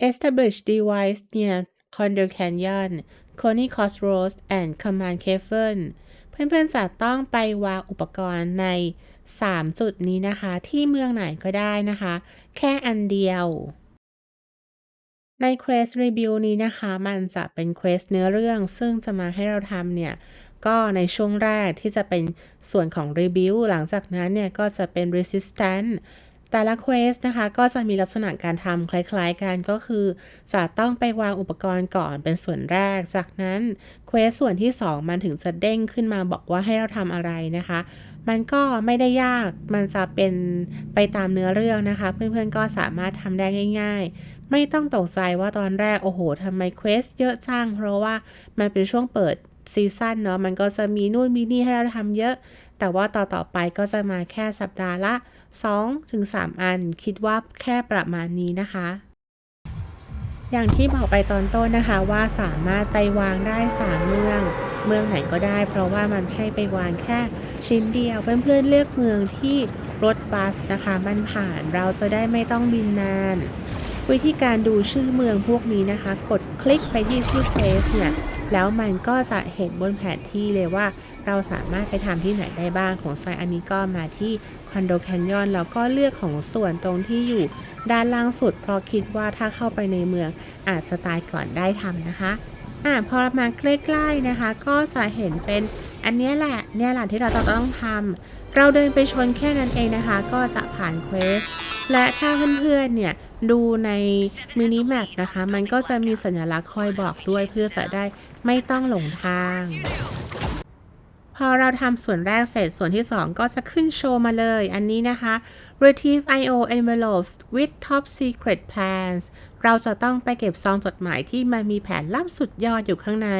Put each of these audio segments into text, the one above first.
establish device near Condor Canyon, Coney Crossroads and Command Cavern เพื่อนๆจะต้องไปวางอุปกรณ์ใน 3 จุดนี้นะคะ ที่เมืองไหนก็ได้นะคะ แค่อันเดียว ใน Quest Review นี้นะคะ มันจะเป็น Quest เนื้อเรื่อง ซึ่งจะมาให้เราทำเนี่ย ก็ในช่วงแรกที่จะเป็นส่วนของ Review หลังจากนั้นเนี่ย ก็จะเป็น Resistance แต่ละ Quest นะคะ ก็จะมีลักษณะการทำคล้ายๆกันก็คือ จะต้องไปวางอุปกรณ์ก่อนเป็นส่วนแรก จากนั้น Quest ส่วนที่ 2 มันถึงจะเด้งขึ้นมาบอกว่าให้เราทำอะไรนะคะ มันก็ไม่ได้ยากมันจะเป็นไปตามเนื้อเรื่องนะคะ เพื่อนๆก็สามารถทำได้ง่าย ๆ ไม่ต้องตกใจว่าตอนแรก โอ้โหทำไมเควสเยอะจังเพราะว่ามันเป็นช่วงเปิดซีซั่นเนาะมันก็จะมีนู่นมีนี่ให้เราทำเยอะ แต่ว่าต่อๆไปก็จะมาแค่สัปดาห์ละ 2-3อัน คิดว่าแค่ประมาณนี้นะคะ อย่างที่บอกไปตอนต้นนะคะว่าสามารถไปวางได้ 3 เมือง เมืองไหนก็ได้ เพราะว่ามันให้ไปวางแค่ชิ้นเดียว เพื่อนๆเลือกเมืองที่รถบัสนะคะ มันผ่านเราจะได้ไม่ต้องบินนาน วิธีการดูชื่อเมืองพวกนี้นะคะ กดคลิกไปที่ชื่อเพลสเนี่ยแล้วมันก็จะเห็นบนแผนที่เลยว่า เราสามารถไปทำที่ไหนได้บ้างของไซอันนี้ก็มาที่คอนโดแคนยอนแล้วก็เลือกของส่วนตรงที่อยู่ด้านล่างสุด เพราะคิดว่าถ้าเข้าไปในเมืองอาจจะตายก่อนได้ทำนะคะอ่าพอมาใกล้ๆนะคะ ก็จะเห็นเป็นอันนี้แหละเนี่ยแหละที่เราจะต้องทำเราเดินไปชนแค่นั้นเองนะคะ ก็จะผ่านเควสและถ้าเพื่อนๆเนี่ยดูในมินิแมปนะคะ มันก็จะมีสัญลักษณ์คอยบอกด้วยเพื่อจะได้ไม่ต้องหลงทาง พอเราทำส่วนแรกเสร็จส่วนที่ 2 ก็จะขึ้นโชว์มาเลย อันนี้นะคะ Retrieve IO envelopes with top secret plans เราจะต้องไปเก็บซองจดหมายที่มันมีแผนลับสุดยอดอยู่ข้างใน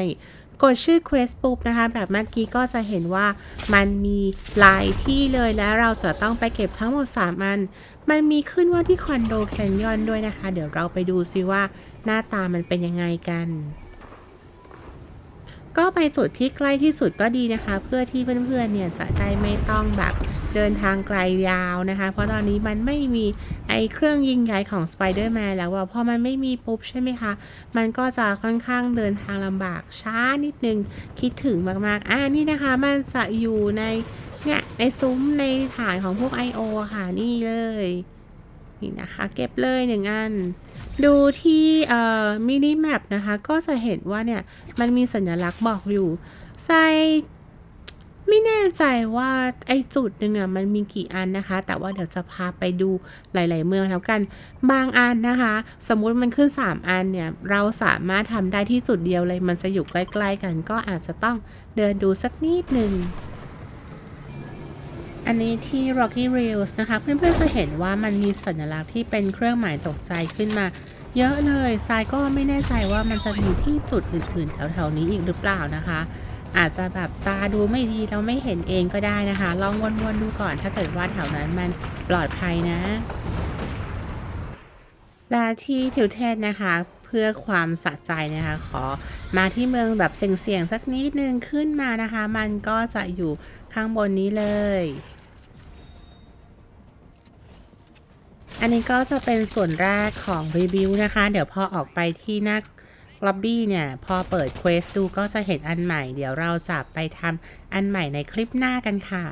กดชื่อ Quest ปุ๊บนะคะ แบบเมื่อกี้ก็จะเห็นว่ามันมีหลายที่เลยและเราจะต้องไปเก็บทั้งหมด 3 อัน มันมีขึ้นว่าที่คอนโดแคนยอนด้วยนะคะ เดี๋ยวเราไปดูซิว่าหน้าตามันเป็นยังไงกัน ก็ไปจุดที่ใกล้ที่สุดก็ดีนะคะ เพื่อที่เพื่อนๆเนี่ยจะได้ไม่ต้องแบบเดินทางไกลยาวนะคะ เพราะตอนนี้มันไม่มีไอเครื่องยิงใหญ่ของ Spider-Man แล้วว่าพอมันไม่มีปุ๊บใช่ไหมคะ มันก็จะค่อนข้างเดินทางลำบากช้านิดนึง คิดถึงมากๆ อ่านี่นะคะ มันจะอยู่ในเนี่ยในซุ้มในฐานของพวก I.O. ค่ะนี่เลย นี่นะคะเก็บเลยหนึ่งอัน ดูที่มินิแมปนะคะ ก็จะเห็นว่าเนี่ย มันมีสัญลักษณ์บอกอยู่ไซไม่แน่ใจว่าไอจุดหนึ่งอะมันมีกี่อันนะคะ แต่ว่าเดี๋ยวจะพาไปดูหลาย ๆ เมืองแล้วกัน บางอันนะคะ สมมุติมันขึ้น 3 อันเนี่ย เราสามารถทำได้ที่จุดเดียวเลย มันจะอยู่ใกล้ ๆ กัน ก็อาจจะต้องเดินดูสักนิดหนึ่ง อันนี้ที่ Rocky Rails นะคะ เพื่อนๆจะเห็นว่ามันมีสัญลักษณ์ที่เป็นเครื่องหมายตกใจขึ้นมา เยอะเลยทรายก็ไม่แน่ใจว่ามันจะมีที่จุดอื่นๆ แถวๆนี้อีกหรือเปล่านะคะ อาจจะแบบตาดูไม่ดีเราไม่เห็นเองก็ได้นะคะ ลองวนๆดูก่อนถ้าเกิดว่าแถวนั้นมันปลอดภัยนะ และที่ทิวเทนนะคะเพื่อความสะใจนะคะ ขอมาที่เมืองแบบเสี่ยงๆสักนิดนึงขึ้นมานะคะ มันก็จะอยู่ข้างบนนี้เลย อันนี้ก็จะเป็นส่วนแรกของรีวิวนะคะ เดี๋ยวพอออกไปที่หน้าล็อบบี้เนี่ย พอเปิดเควสดูก็จะเห็นอันใหม่ เดี๋ยวเราจะไปทำอันใหม่ในคลิปหน้ากันค่ะ